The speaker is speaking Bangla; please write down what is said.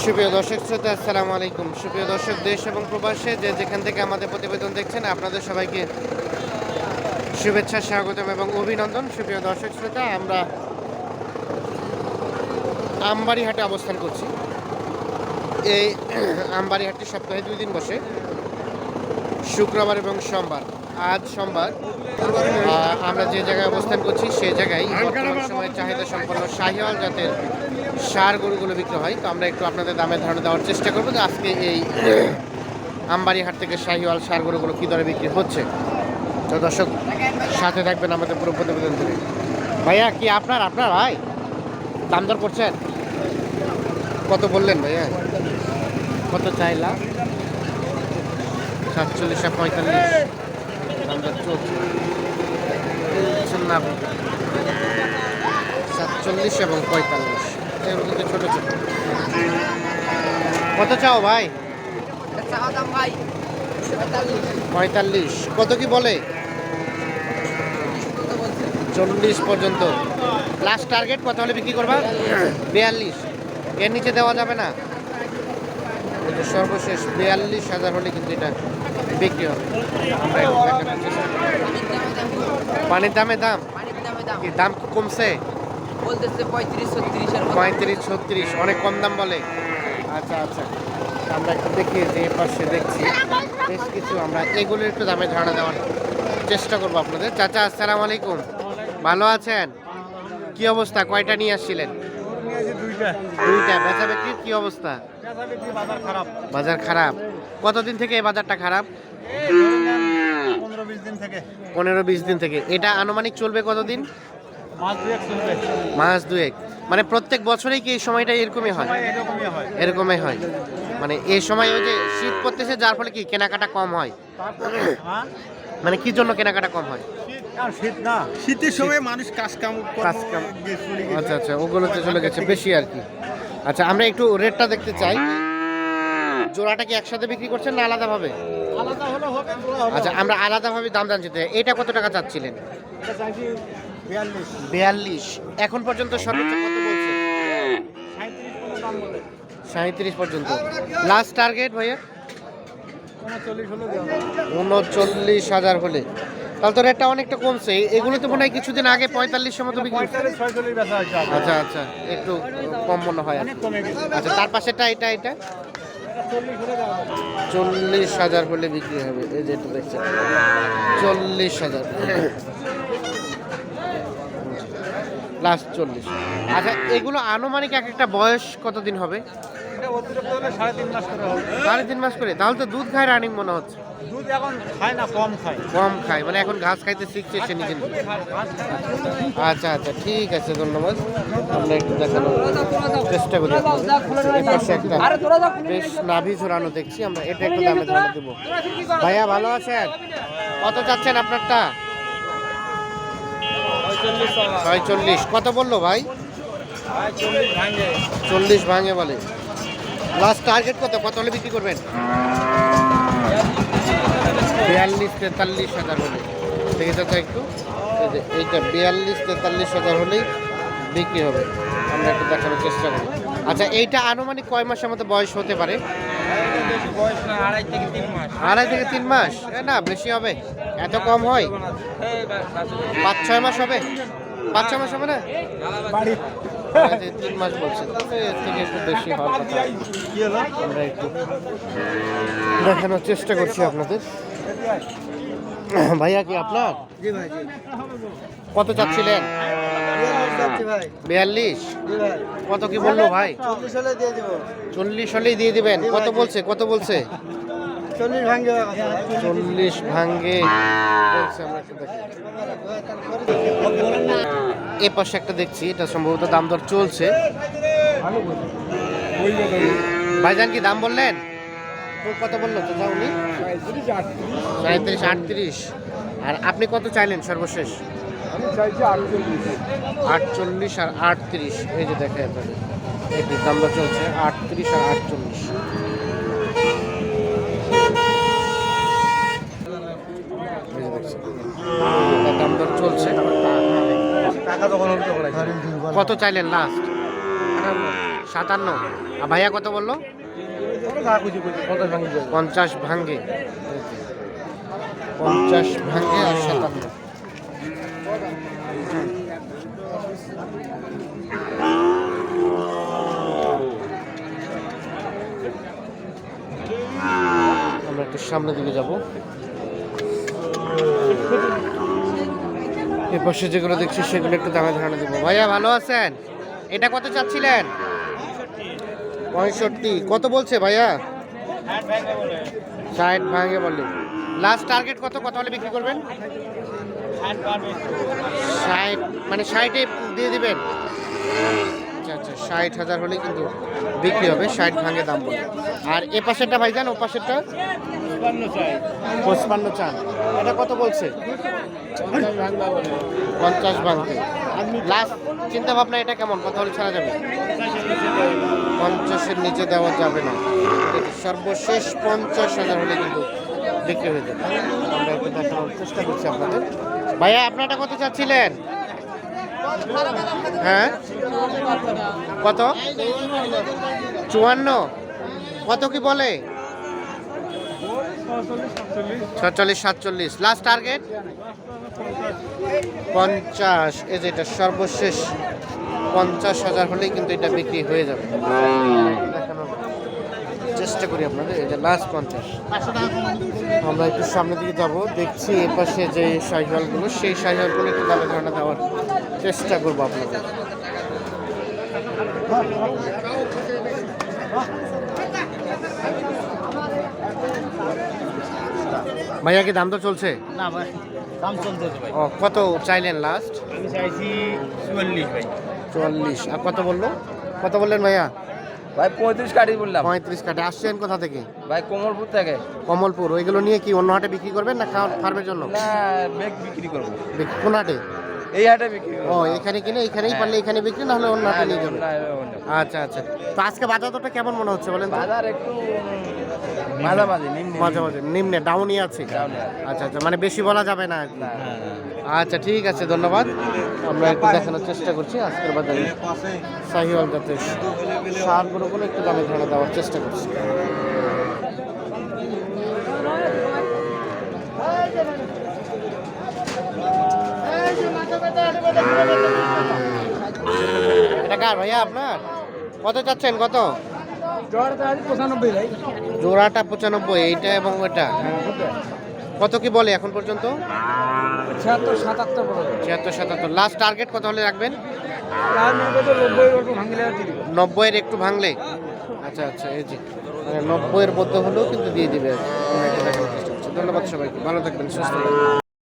সুপ্রিয় দর্শক শ্রোতা, আসসালামু আলাইকুম। সুপ্রিয় দর্শক, দেশ এবং প্রবাসে যে যেখান থেকে আমাদের প্রতিবেদন দেখছেন, আপনাদের সবাইকে শুভেচ্ছা, স্বাগতম এবং অভিনন্দন। সুপ্রিয় দর্শক শ্রোতা, আমরা আমবাড়িহাটে অবস্থান করছি। এই আমবাড়িহাটটি সপ্তাহে দুই দিন বসে, শুক্রবার এবং সোমবার। আজ সোমবার আমরা যে জায়গায় অবস্থান করছি সেই জায়গায় সময়ে চাহিদা সম্পন্ন শাহিওয়াল জাতের সার গরুগুলো বিক্রি হয়, তো আমরা একটু আপনাদের দামে ধারণা দেওয়ার চেষ্টা করব যে আজকে এই আমবাড়িহাট থেকে শাহিওয়াল সার গরুগুলো কী দরে বিক্রি হচ্ছে। তো দর্শক, সাথে থাকবেন আমাদের পুরো প্রতিবেদন থেকে। ভাইয়া, কি আপনার আপনার ভাই? দাম দর করছেন? কত বললেন ভাইয়া? কত চাইলা? সাতচল্লিশ পঁয়তাল্লিশ। চলছে। না? সাতচল্লিশ এবং পঁয়তাল্লিশ। কত চাও ভাই? পঁয়তাল্লিশ। কত কি বলে? চল্লিশ পর্যন্ত। লাস্ট টার্গেট কত হলে বিক্রি করবা? বিয়াল্লিশ। এর নিচে দেওয়া যাবে না। সর্বশেষ বিয়াল্লিশ হাজার হলে কিন্তু এটা বিক্রি হবে। পানির দামে দাম? দাম কমছে? বলতেছে পঁয়ত্রিশ ছত্রিশ এর মতো। পঁয়ত্রিশ ছত্রিশ অনেক কম দাম বলে। আচ্ছা আচ্ছা। আমরা একটু দেখি যে পাশে দেখছি। বেশ কিছু আমরা এগুলোর একটু দামে ধারণা দেওয়ার চেষ্টা করব আপনাদের। চাচা আসসালামু আলাইকুম। ভালো আছেন? কি অবস্থা? কয়টা নিয়ে আসছিলেন? দুইটা। বেচা বিক্রির কি অবস্থা? বাজার খারাপ। কতদিন থেকে এই বাজারটা খারাপ? পনেরো বিশ দিন থেকে। পনেরো বিশ দিন থেকে। এটা আনুমানিক চলবে কতদিন? মাস দুয়েক মানে প্রত্যেক বছরেই কি এই সময়টা এরকমই হয়? এরকমই হয় মানে এই সময় ওই যে শীত পড়তেছে যার ফলে কি কেনাকাটা কম হয়? হ্যাঁ? মানে কি জন্য কেনাকাটা কম হয়? শীত না। শীতের সময় মানুষ কাজ কাম কাজ কাম। আচ্ছা আচ্ছা ওগুলোতে চলে গেছে বেশি আর কি। আচ্ছা আমরা একটু রেটটা দেখতে চাই। জোড়াটা কি একসাথে বিক্রি করছেন না আলাদাভাবে? আলাদা হলে হবে আচ্ছা আমরা আলাদাভাবে দাম জানছি। এটা কত টাকা চাচ্ছিলেন? এটা চাইছি বিয়াল্লিশ। এখন পর্যন্ত সর্বোচ্চ কত বলছে? সাঁত্রিশ বলে। সাঁত্রিশ পর্যন্ত। লাস্ট টার্গেট ভাইয়া? উনচল্লিশ হাজার হলে। তাহলে তো রেটটা অনেকটা কমছে। এগুলো তো মনে হয় কিছুদিন আগে পঁয়তাল্লিশের মতো বিক্রি। আচ্ছা আচ্ছা। একটু কম মনে হয় আচ্ছা তার পাশেটা এটা এটা? চল্লিশ হাজার হলে বিক্রি হবে। এই যেটা দেখছেন। চল্লিশ হাজার। লাস্ট চল্লিশ। আচ্ছা এগুলো আনুমানিক এক একটা বয়স কতদিন হবে? সাড়ে তিন মাস করে সাড়ে তিন মাস করে। তাহলে তো দুধ খায় রানিং মনে হচ্ছে। দুধ এখন খায় না কম খায়। কম খায় মানে এখন ঘাস খাইতে শিখছে সে নিজে। আচ্ছা আচ্ছা ঠিক আছে ধন্যবাদ। আমরা একটু দেখানোর চেষ্টা করি একটা বেশ নাভি ঝোরানো দেখছি। আমরা এটা একটু দামে দেবো। ভাইয়া ভালো আছেন? কত চাচ্ছেন আপনারটা? ছয়চল্লিশ, কত বলল ভাই? চল্লিশ ভাঙে বলে। লাস্ট টার্গেট কত? কত হলে বিক্রি করবেন? বিয়াল্লিশ, তেতাল্লিশ হাজার হলে। দেখে চাচা একটু। এইটা বিয়াল্লিশ, তেতাল্লিশ হাজার হলেই বিক্রি হবে। আমরা একটু দেখানোর চেষ্টা করি আচ্ছা এইটা আনুমানিক কয় মাসের মতো বয়স হতে পারে? আড়াই থেকে তিন মাস। আড়াই থেকে তিন মাস? এ না বেশি হবে। এত কম হয়? পাঁচ ছয় মাস হবে? পাঁচ ছয় মাস হবে না? বাড়ি। আড়াই থেকে তিন মাস বলছে এর থেকে একটু বেশি হওয়ার কথা। আমরা একটু দেখানোর চেষ্টা করছি আপনাদের। ভাইয়া কি আপনার? কত চাচ্ছিলেন? বিয়াল্লিশ কত কি বলল ভাই? চল্লিশ চল্লিশ হলেই দিয়ে দিবেন। কত বলছে? কত বলছে? চল্লিশ চল্লিশ ভাঙ্গে দেখি। এ পাশে একটা দেখছি এটা সম্ভবত দাম দর চলছে। ভাইজান কি দাম বললেন? কত বলল তো উনি সাঁত্রিশ আটত্রিশ। আর আপনি কত চাইলেন সর্বশেষ? আমি চাইছি আটচল্লিশ। আটচল্লিশ আর আটত্রিশ এই যে দেখে আপনাদের এটির দাম দর চলছে আটত্রিশ আর আটচল্লিশ। দাম দর চলছে। কত চাইলেন লাস্ট সাতান্ন। আর ভাইয়া কত বলল? পঞ্চাশ ভাঙ্গে পঞ্চাশ ভাঙ্গে আর সাতান্ন। একটু সামনের দিকে যাব। এ পাশে যেগুলো দেখছি, সেগুলো একটু দামে ধারণা দেবো। ভাইয়া, ভালো আছেন? এটা কত চাচ্ছিলেন? পঁয়ষট্টি। কত বলছে ভাইয়া? ষাট ভাঙে বলে লাস্ট টার্গেট কত? কত হলে বিক্রি করবেন? ষাট মানে ষাটে দিয়ে দিবেন। আচ্ছা আচ্ছা ষাট হাজার হলে কিন্তু বিক্রি হবে ষাট ভাঙে দাম বলে। আর এ পাশেরটা ভাইজান ও পাশেরটা? পঁচপান্ন চান। এটা কত বলছে? পঞ্চাশ ভাঙতে লাস্ট চিন্তা ভাবনা এটা কেমন? কথা হলে ছাড়া যাবে। পঞ্চাশের নিচে দেওয়া যাবে না। সর্বশেষ পঞ্চাশ হাজার হলে কিন্তু বিক্রি হয়ে যাবে। আমরা একটু দেখানোর চেষ্টা করছি আপনাদের। ভাইয়া আপনারটা কত চাচ্ছিলেন? হ্যাঁ? কত? চুয়ান্ন। কত কি বলে? ছচল্লিশ, সাতচল্লিশ। লাস্ট টার্গেট পঞ্চাশ। এই যে এটা সর্বশেষ। পঞ্চাশ হাজার হলেই কিন্তু এটা বিক্রি হয়ে যাবে। চেষ্টা করি আপনাদের এটা লাস্ট পঞ্চাশ। আমরা একটু সামনের দিকে যাব। দেখছি এপাশে যে সাইকেলগুলো সেই সাইকেলগুলো একটু দামে ধারণা দেওয়ার চেষ্টা করব আপনাদের। ভাইয়া কি দাম তো চলছে? না ভাই দাম চলতেছে ভাই। ও কত চাইলেন লাস্ট আমি চাইছি চুয়াল্লিশ ভাই। চুয়াল্লিশ। আর কত বলল? কত বললেন ভাইয়া? ভাই পঁয়ত্রিশ কাটি বললাম। পঁয়ত্রিশ কাটে। আসছেন কোথা থেকে? ভাই কমলপুর থেকে। কমলপুর। ওইগুলো নিয়ে কি অন্য হাটে বিক্রি করবেন না খাওয়ার ফার্মের জন্য? না বিক্রি করব। কোন হাটে? এই হাটে বিক্রি ও এখানে কিনে এখানেই পারলে এখানে বিক্রি না হলে অন্য হাটে নিয়ে যাবেন আচ্ছা আচ্ছা। তো আজকে বাজার দরটা কেমন মনে হচ্ছে বলেন বাজার একটু মাঝামাঝি নিম্ন মাঝে মাঝে নিম্নে ডাউনই আছে। আচ্ছা আচ্ছা মানে বেশি বলা যাবে না আচ্ছা ঠিক আছে ধন্যবাদ। আমরা একটু দেখানোর চেষ্টা করছি আজকের বাজারে সার গরুগুলো একটু দামে ধারণা দেওয়ার চেষ্টা করছি। এটা কার ভাইয়া আপনার? কত চাচ্ছেন কত? জোড়াটা পঁচানব্বই এইটা এবং ওটা কত কি বলে এখন পর্যন্ত? ছিয়াত্তর সাতাত্তর ছিয়াত্তর সাতাত্তর। লাস্ট টার্গেট কত হলে রাখবেন? নব্বইয়ের একটু ভাঙলে? আচ্ছা আচ্ছা এই যে। মানে নব্বইয়ের মধ্যে হলেও কিন্তু দিয়ে দিবে করছি। ধন্যবাদ সবাইকে। ভালো থাকবেন সুস্থ থাকবেন।